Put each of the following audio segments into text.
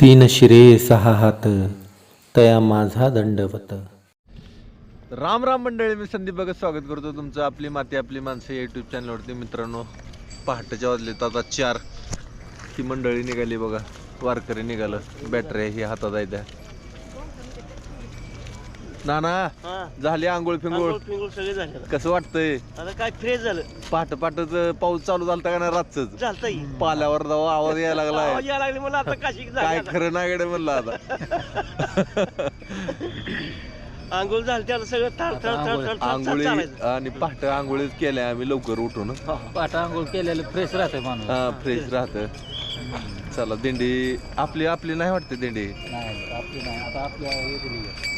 तीन शिरे सहा हात तया माझा दंडवत. राम राम मंडळी मी संदीप भगत स्वागत करतो तुमचं आपली माती आपली माणसं यूट्यूब युट्यूब चॅनलवरती मित्रांनो पहाटेच्या वाजलेत आता चार. ती मंडळी निघाली बघा वारकरी निघालं. बॅटरी ही हातात आहे त्या नाना हा. झाली आंघोळ फिंगोळ. आंघोळ पिंगोळ सगळे झाले. कसं वाटतंय? आता काय फ्रेश झालं. पहाट पहाटच पाऊस चालू झालता का नाही रातच चालतंय पाल्यावर जावा आवाज यायला लागलाय. आवाज यायला लागले मला आता काशी काय. खरं नाही गडे म्हणलं आता. आंघोळ झाली त्याला सगळं थर आंघोळी चालायचं. आणि पहाट आंघोळीच केल्या आम्ही लवकर उठून. पाटा आंघोळ केलेलं फ्रेश राहते माणूस. हा फ्रेश राहत चला दिंडी आपली आपली नाही वाटते दिंडी? नाही आपली नाही. आता आपल्या हे दिली आहे.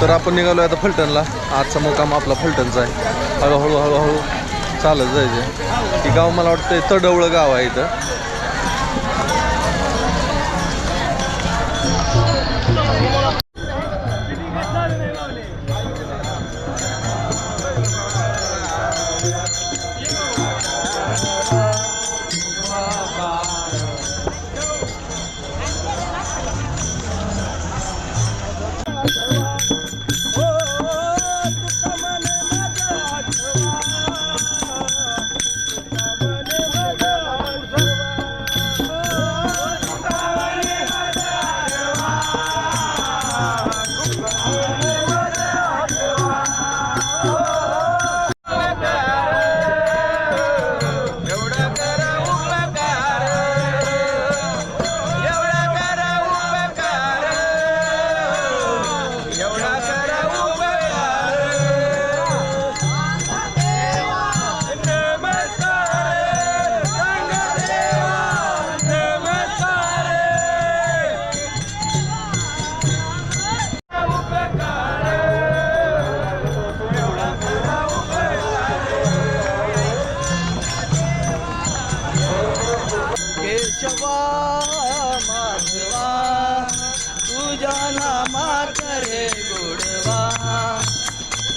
तर आपण निघालो आता फलटणला. आजचा मुकाम आपला फलटणचा आहे. हळूहळू हळूहळू चालत जायचं. ही गाव मला वाटतं तडवळं गाव आहे इथं. करे रे गोडवा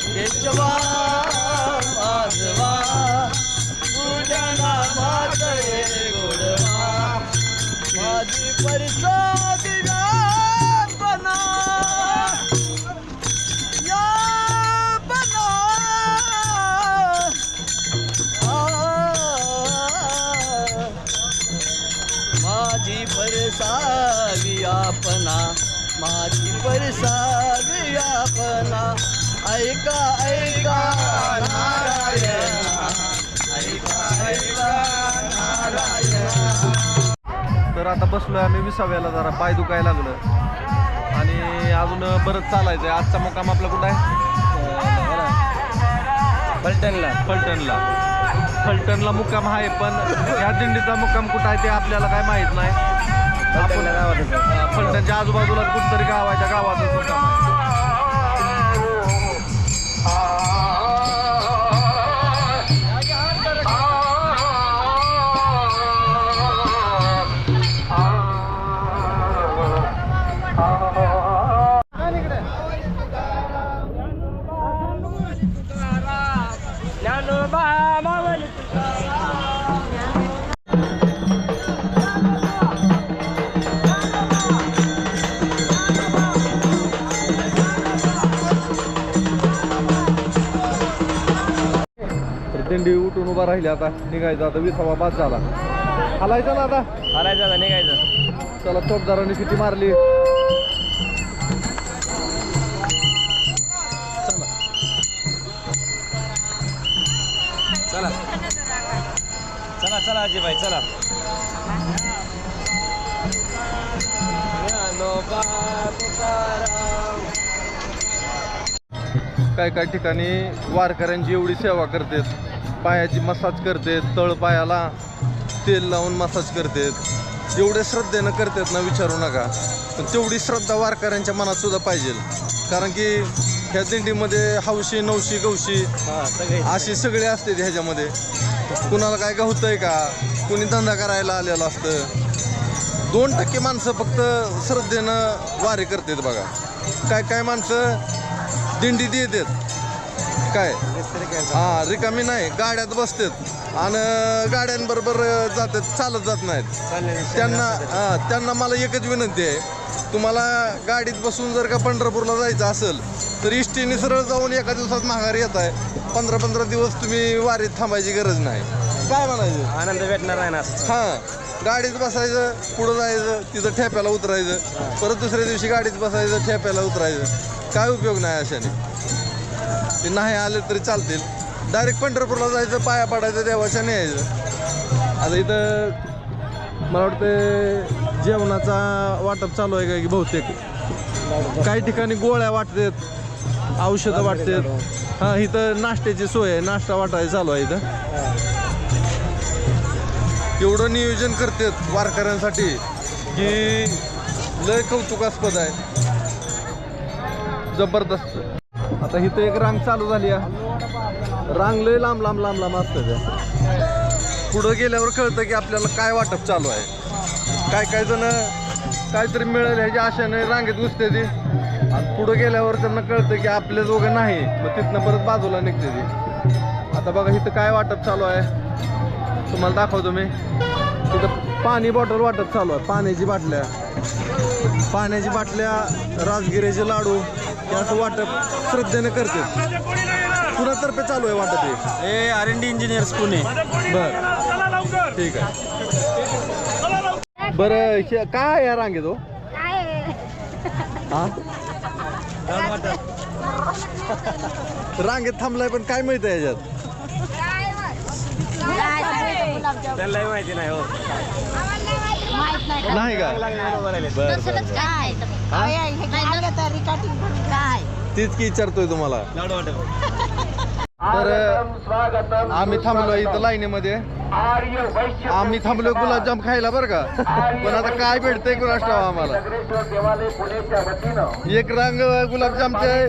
केशवा माधवा तुझ्या नामात रे गोडवा. माझी परसाद माझी परसावी आपणा ऐका ऐका नारायण. ऐका ऐका नारायण तर आता बसलोय आम्ही विसाव्याला जरा पाय दुखायला लागलं. आणि अजून बरंच चालायचं आहे आजचा मुक्काम आपला कुठं आहे? फलटणला. फलटणला. फलटणला मुक्काम आहे पण ह्या दिंडीचा मुक्काम कुठं आहे ते आपल्याला काय माहीत नाही. पण अं, फलटणच्या आजूबाजूला कुठतरी गाव आहे त्या गावाचं मुक्काम उभा राहिली आता. निघायचं आता विसावा पाच झाला. हलायचं ना आता? हालायचं आता निघायचं. चला चोपदारांनी किती मारली? चला. चला. चला अजय भाई चला. काय काय ठिकाणी वारकऱ्यांची एवढी सेवा करतात? पायाची मसाज करतात तळ पायाला तेल लावून मसाज करतात एवढे श्रद्धेनं करतात ना विचारू नका. पण तेवढी श्रद्धा वारकऱ्यांच्या मनात सुद्धा पाहिजे. कारण की ह्या दिंडीमध्ये हौशी नवशी गवशी अशी सगळे असते ह्याच्यामध्ये. कुणाला काय का होतंय का? कुणी धंदा करायला आलेलं असतं. दोन टक्के माणसं फक्त श्रद्धेनं वारी करतात बघा. काय काय माणसं दिंडीत येतात काय? हा रिकामी नाही गाड्यात बसतात. आणि गाड्यांबरोबर जातात चालत जात नाहीत. त्यांना हा, त्यांना मला एकच विनंती आहे. तुम्हाला गाडीत बसून जर का पंढरपूरला जायचं असेल तर इष्टीने सरळ जाऊन एका दिवसात माघारी येत आहे. पंधरा पंधरा दिवस तुम्ही वारीत थांबायची गरज नाही. काय म्हणायचं? आनंद भेटणार आहे ना हां गाडीत बसायचं पुढं जायचं तिथं ठेप्याला उतरायचं. परत दुसऱ्या दिवशी गाडीत बसायचं ठेप्याला उतरायचं. काय उपयोग नाही अशाने. ते नाही आले तरी चालतील. डायरेक्ट पंढरपूरला जायचं पाया पडायचं देवाच्या न्यायचं. आता इथं मला वाटतं जेवणाचा वाटप चालू आहे का की बहुतेक? काही ठिकाणी गोळ्या वाटतात औषधं वाटतात. हां इथं नाश्त्याची सोय आहे नाश्ता वाटायला चालू आहे इथं. एवढं नियोजन करतात वारकऱ्यांसाठी की लय कौतुकास्पद आहे. जबरदस्त. आता इथं एक रांग चालू झाली आहे रांग लय लांब लांब लांब लांब असतं त्या पुढं गेल्यावर कळतं की आपल्याला काय वाटप चालू आहे. काय काय जण काहीतरी मिळेल ह्याच्या आशेने रांगेत घुसते ती. पुढं गेल्यावर त्यांना कळतं की आपले दोघं नाही. मग तिथनं परत बाजूला निघते ती. आता बघा इथं काय वाटप चालू आहे. तुम्हाला दाखवतो मी. तिथं पाणी बॉटल वाटप चालू आहे. पाण्याची बाटल्या. पाण्याची बाटल्या राजगिऱ्याचे लाडू. हे असं वाटप श्रद्धेने करते कुणातर्फे चालू आहे वाटप हे? A R N D engineers Pune. बर. ठीक आहे. बरं हे काय या रांगेत हो? हा? रांगेत थांबलाय पण काय मिळतं याच्यात? त्यांनाही माहिती नाही हो. नाही का? बर बर काय तीच की विचारतोय तुम्हाला. तर आम्ही थांबलो इथं लाईनीमध्ये. आम्ही थांबलो गुलाबजाम खायला बरं का. पण आता काय भेटतंय कुणास ठाव आम्हाला? एक रांग गुलाबजामचे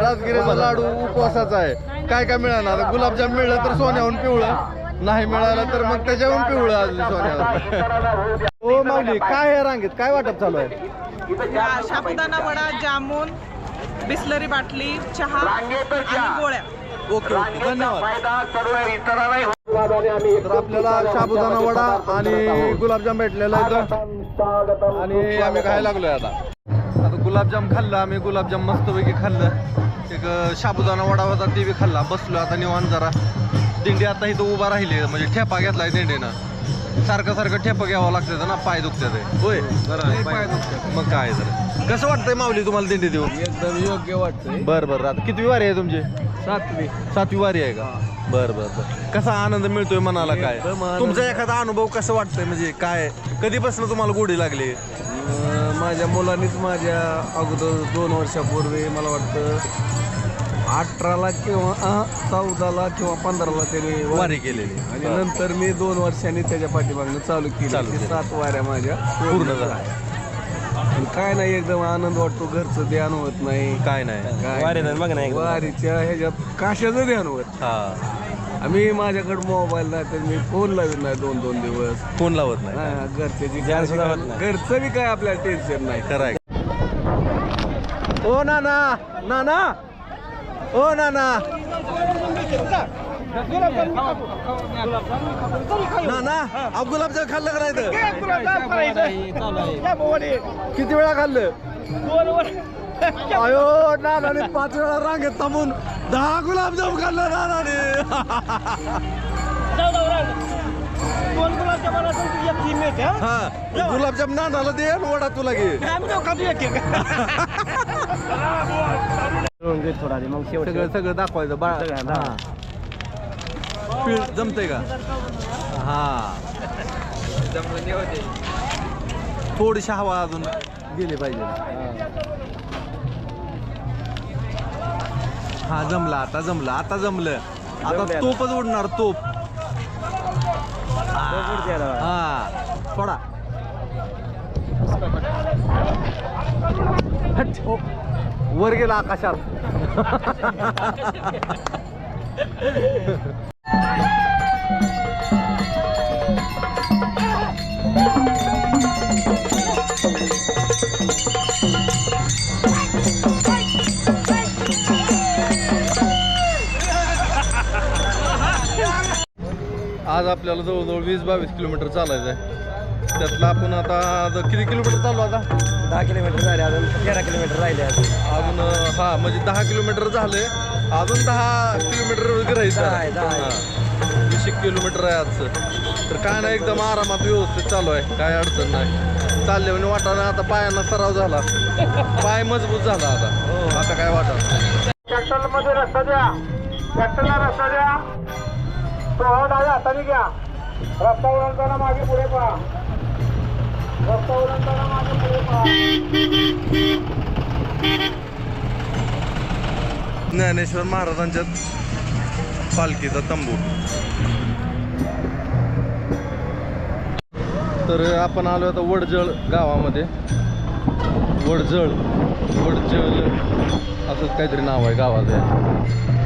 राजगिरीचा लाडू. उपवासाचा आहे. काय काय मिळालं? आता गुलाबजाम मिळलं तर सोन्याहून पिवळं. नाही मिळालं तर मग त्याच्याहून पिवळं अजून सोन्यावर हो माऊली काय आहे रांगेत? काय वाटप चालू आहे? साबुदाणा वडा जामून बिस्लरी बाटली चहा आणि गोळ्या. Okay okay. धन्यवाद. तर आपल्याला साबुदाणा वडा आणि गुलाबजाम भेटलेला इथं. आणि आम्ही खायला लागलोय आता. आता गुलाबजाम खाल्लं आम्ही गुलाबजाम मस्तपैकी खाल्लं. एक साबुदाणा वडा होता ते बी खाल्ला. बसलो आता निवांत जरा. दिंडी आता इथं उभा राहिली म्हणजे ठेपा घेतलाय दिंडीनं. सारखं सारखं ठेपा घ्यावं लागतं ना पाय दुखतात होय? पाय दुखतात मग काय तर कसं वाटतंय माऊली तुम्हाला दिंडी देऊ एकदम योग्य वाटतंय. बरं बरं. आता किती वारी आहे तुमची? सातवी. सातवी वारी आहे का? बर बर बर. कसा आनंद मिळतोय मनाला काय? एकदम आनंद. तुमचा एखादा अनुभव कसं वाटतंय? म्हणजे काय? कधीपासून तुम्हाला गोडी लागली? अं, माझ्या मुलांनीच माझ्या अगोदर दोन वर्षापूर्वी मला वाटतं अठराला किंवा चौदाला किंवा पंधराला त्याने वारी केलेली. आणि बरं. नंतर मी दोन वर्षांनी त्याच्या पाठीमागनं चालू केली. चालू ते केली. सात वाऱ्या माझ्या पूर्ण झाल्या. पण काय नाही एकदम आनंद वाटतो. घरचं ध्यान होत नाही. काय नाही. काय वारीनं बघ ना एकदम. वारीच्या ह्याच्यात काशाचं ध्यान होत. हा. आम्ही माझ्याकडे मोबाईल नाही तर मी फोन लावत नाही दोन दोन दिवस. फोन लावत नाही. हा, ध्यान सुद्धा होत नाही. घरचं बी काय आपल्याला टेन्शन नाही. खरंय ओ नाना नाना. ओ नाना नाना अहो गुलाबजाम खाल्लं का नाही तर? किती वेळा खाल्लं? अयो नानाने पाच वेळा रांगेत थांबून. दहा गुलाबजाम खाल्लं नानाने हा? गुलाबजाम नानाला दे आणि वडा तुला घे. थोडा मग शेवट सगळं सगळं दाखवायचं. बाळा. सगळं, हा. पिळ जमतंय का? हा. थोडीशी हवा अजून गेली पाहिजे. हा जमलं. आता जमलं. आता जमलं. आता तोपच उडणार तोप. हा. थोडा हट. ओ, वर गेला आकाशात. आज आपल्याला जवळजवळ वीस बावीस किलोमीटर चालायचं आहे त्यातलं आपण आता ज- किती किलोमीटर चालू आता? दहा किलोमीटर झाले अजून तेरा किलोमीटर राहिले अजून. अजून अं, हा म्हणजे दहा किलोमीटर झाले. अजून दहा किलोमीटर दहा आहे, दहा आहे. हा. वीस एक किलोमीटर आहे आजचं. तर काय नाही एकदम आरामात व्यवस्थित चालू आहे. काय अडचण नाही. चालले म्हणजे वाटाणा आता पायांना सराव झाला. पाय मजबूत झाला आता. आता काय वाटत ट्रॅक्टरमध्ये रस्ता द्या. ट्रॅक्टरला रस्ता द्या. तो डाव्या हाताने घ्या. रस्ता ओलांडताना मागे पुढे पहा. रस्ता ओलांडताना पुढे पहा ज्ञानेश्वर महाराजांच्या पालखीचा तंबू. तर आपण आलो आता वडजळ गावामध्ये. वडजळ वडजळ असंच काहीतरी नाव आहे गावाचं.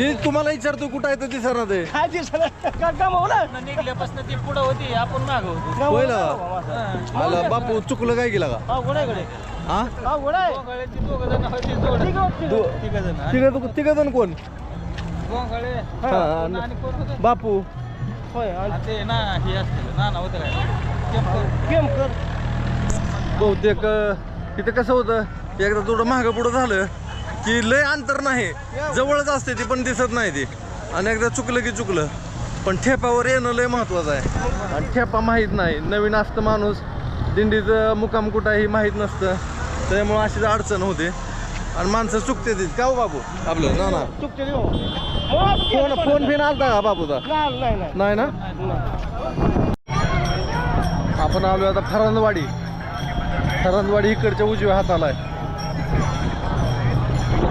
ते तुम्हाला विचारतो कुठं आहे ते दिसणार ते काय निघल्यापासून ती पुढं होती आपण माग होतो. होय ना आला बापू चुकलं काय गेला का? हा हा? हा आहे. गोंगळ्याची दोघं जण होती जोड. ठीक आहे, ठीक आहे. तिघ जण. तिघ तिघ जण कोण? गोंगळे. हा, आणि- आणि कोण होतं? बापू. होय आणि आणि ते ना हे ना ना होतं काय? केमकर. गेम कर बहुतेक अं, तिथं कसं होतं? एकदा थोडं मागं पुढं झालं. की लय अंतर नाही. जवळच असते ती पण दिसत नाही ती. आणि एकदा चुकलं की चुकलं. पण ठेपावर येणं लय महत्वाचं आहे. आणि ठेपा माहीत नाही. नवीन असतं माणूस दिंडीचं मुकाम कुठं आहे हे माहीत नसतं. त्यामुळं अशीच अडचण होते. आणि माणसं चुकते ती. का हो बाबू? आपलं ना ना. चुकते हो. फोन फोन फिन आलता का नाही नाही नाही. ना? आपण आलो आता फरंदवाडी. फरंदवाडी इकडच्या उजव्या हाताला आहे.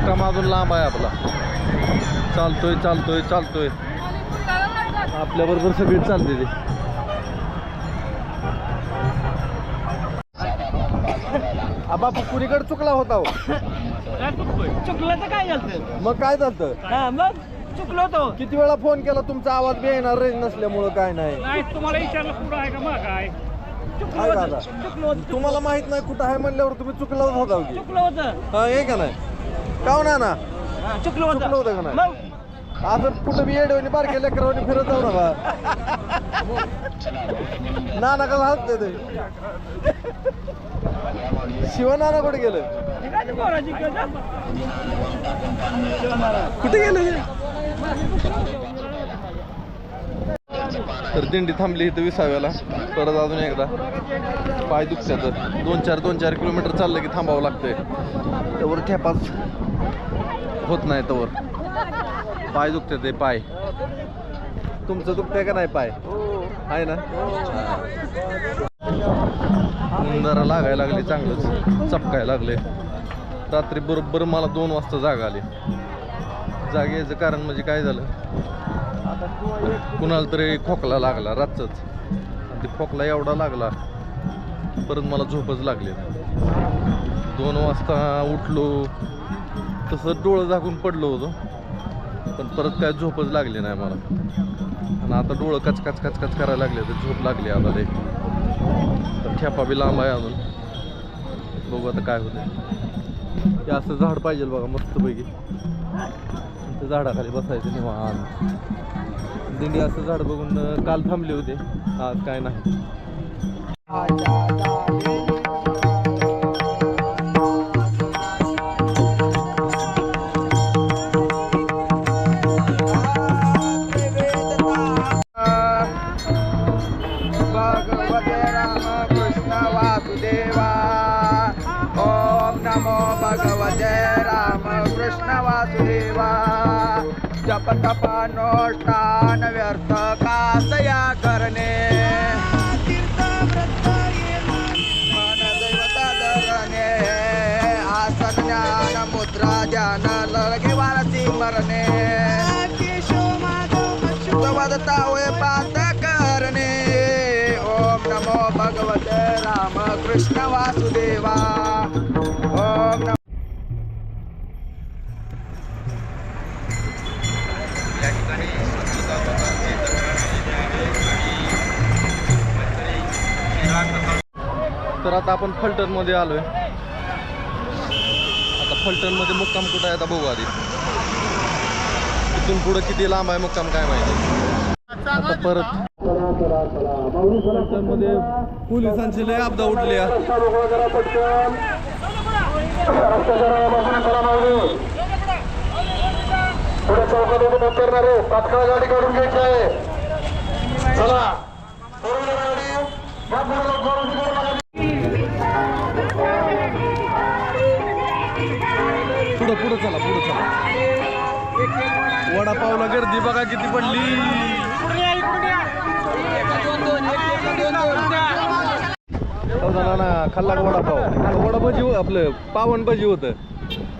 मुक्काम अजून लांब आहे आपला. चालतोय चालतोय चालतोय. आपल्याबरोबर सगळी चालते ते. बापू कुणीकडे चुकला होता हो. चुकलं तर काय झालं? मग काय झालं हा मग चुकलो तो. किती वेळा फोन केला तुमचा आवाज बी येणार रेंज नसल्यामुळं काय नाही. नाही तुम्हाला विचारलं पुढं आहे का मग? काय चुकलो काय होतं दादा? चुकलो होतं. तुम्हाला माहीत नाही कुठं आहे म्हणल्यावर तुम्ही चुकलाच होता की? चुकलो होतं. हा हे का नाही? काव ना ना? हा, चुकलो चुकलं होतं का होतं नाही? असं कुठं बी येडवणी बारक्या लेकरावणी फिरत जाऊ नका. नाना कसं हसते ते? शिव नाना कुठे गेलं? कुठे गेलं ते? तर दिंडी थांबली इथं विसाव्याला. परत अजून एकदा. पाय दुखत्यात. दोन चार दोन चार किलोमीटर चाललं की थांबावं लागतंय. त्यावर ठेपाच. होत नाही त्यावर पाय दुखते ते पाय. तुमचं दुखतंय का नाही पाय? आहे ना? जरा लागायला लागली चांगलंच. चपकायला लागले. रात्री बरोबर मला दोन वाजता जागा आली. जाग यायचं कारण म्हणजे काय झालं? कुणाला तरी खोकला लागला रातच ते खोकला एवढा लागला परत मला झोपच लागली दोन वाजता उठलो तसं डोळं झाकून पडलो होतो. पण परत काय झोपच लागली नाही मला. आणि आता डोळं कच कच कच कच करायला लागले तर झोप लागली आता ते तर ठेपा बी लांब आहे अजून. बघू आता काय होतं ते असं झाड पाहिजे बघा मस्तपैकी. त्या झाडाखाली बसायचं निवांत. दिंडी असं झाड बघून काल थांबले होते. आज काय नाही. जपतपानुष्ठान व्यर्थ कासया करणे. धरणे आसन ज्ञान मुद्रा ध्यान लगे वारसी मरणे. वदता होय पात करणे. ओम नमो भगवते राम कृष्ण वासुदेवा. तर आता आपण फलटणमध्ये आलोय. आता फलटणमध्ये मुक्काम कुठं आहे आता बघू आधी. इथून पुढं किती लांब आहे मुक्काम काय माहिती. आता परत फलटणमध्ये पोलिसांची लय आपदा उठली पुढे चौकात उतरणारे तात्काळ गाडी काढून घ्यायची आहे चला. पुढे चला पुढं चला. वडापावला गर्दी बघा किती पडली. हो ना खाल्ला का वडापाव. वडा भजी हो- आपलं पावन भजी होतं.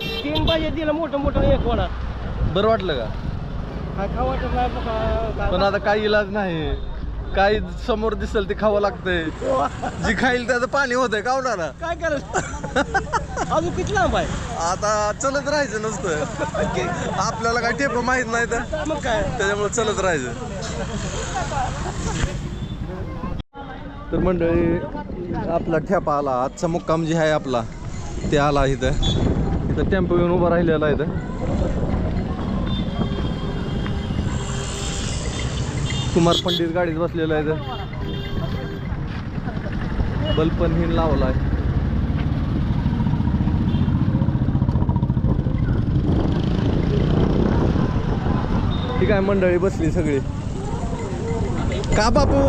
तीन पाहिजे दिलं मोठं मोठं एक वडा. बरं वाटलं का. पण आता काही इलाज नाही. काही समोर दिसेल ते खावं लागतंय. जी खाईल त्याचं पाणी होतंय होणार? काय करायचं? अजून किती लांब आहे? आता चलत राहायचं नसतं. आपल्याला काय टेप माहीत नाही तर. मग काय? त्याच्यामुळे चलत राहायचं. तर मंडळी आपला ठेपा आला. आजचा मुक्काम जे आहे आपला ते आला इथं. इथं टेम्पो येऊन उभा राहिलेला आहे कुमार पंडित गाडीत बसलेला आहे इथं. बल्बन हिन लावला आहे ठीक आहे मंडळी बसली सगळी. का बापू?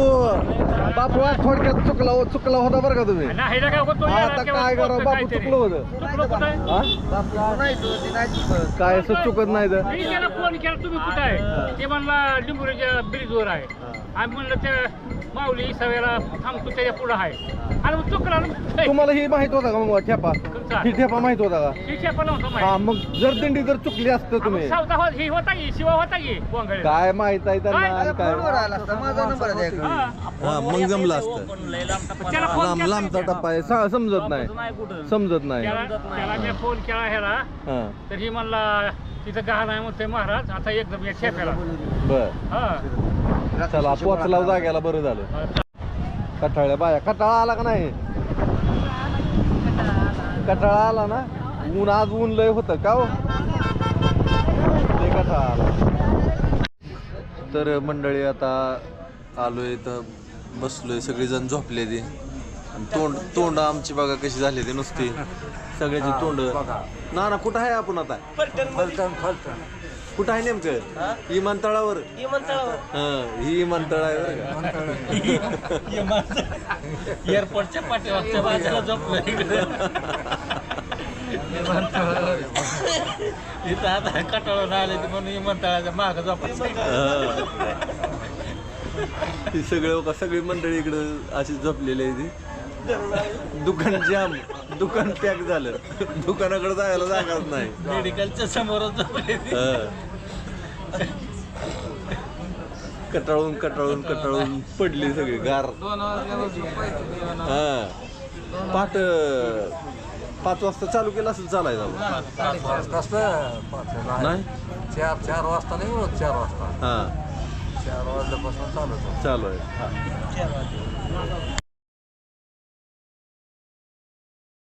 बापू आज थोडक्यात चुकला हो- चुकला होता बरं का तुम्ही? आता काय करा बापू चुकलं होतं? काय असं चुकत नाही तर? मी त्याला फोन केला तुम्ही कुठं आहे? ते म्हणला ब्रिजवर आहे. आम्ही म्हणलं त्या माऊली सवेला थांबतो त्याच्या पुढं आहे. आणि मग चुकला ना. तुम्हाला ही माहीत होता का मग ठेपा? ही ठेपा माहीत होता का? नव्हतं हा माहिती. मग जर दिंडी जर चुकली असतं तुम्ही. सावता हो- ही होता की शिवा होता की गोंगळे? काय माहीत आहे त्यांना आणि काय? आहे हा. मग जमलं असतं. त्याला फोन लांब केला लांबचा टप्पा आहे. सा- समजत नाही. समजत नाही त्याला त्याला मी फोन केला ह्याला. हा. तर ही म्हणला तिथं गहा नाही म्हणतोय महाराज आता एकदम या ठेप्याला. बर. हा. चला पोचला जाग्याला बरं झालं. कटाळ्या बाया कटाळा आला का नाही? कटाळा आला ना? ऊन आज ऊन लय होतं का हो? कटाळा आला. तर मंडळी आता आलोय तर बसलोय सगळेजण झोपले ते. आणि तोंड तोंड आमची बघा कशी झाली ती नुसती. सगळ्याची तोंड. ना ना कुठं आहे आपण आता? कुठं आहे नेमकं? विमानतळावर. हं, ही विमानतळ आहे बरं का. एअरपोर्टच्या पाठीमागच्या बाजूला झोपलो इथं आता कटाळून आले ते म्हणून विमानतळाच्या मागं झोपायचं. हं. ही सगळं बघा सगळी मंडळी इकडं अशी झोपलेली आहे ती. दुकान जाम दुकान पॅक झालं. दुकानाकडे जायला जागाच नाही. मेडिकलच्या समोरच झोपले ते. हं. कटाळून कटाळून कटाळून पडली सगळी गार. हा. पाठ पाच वाजता चालू केलं असेल चालायला नाही चार चार वाजता नाही? रोज चार वाजता हा. चार वाजल्यापासून चालू चालू आहे.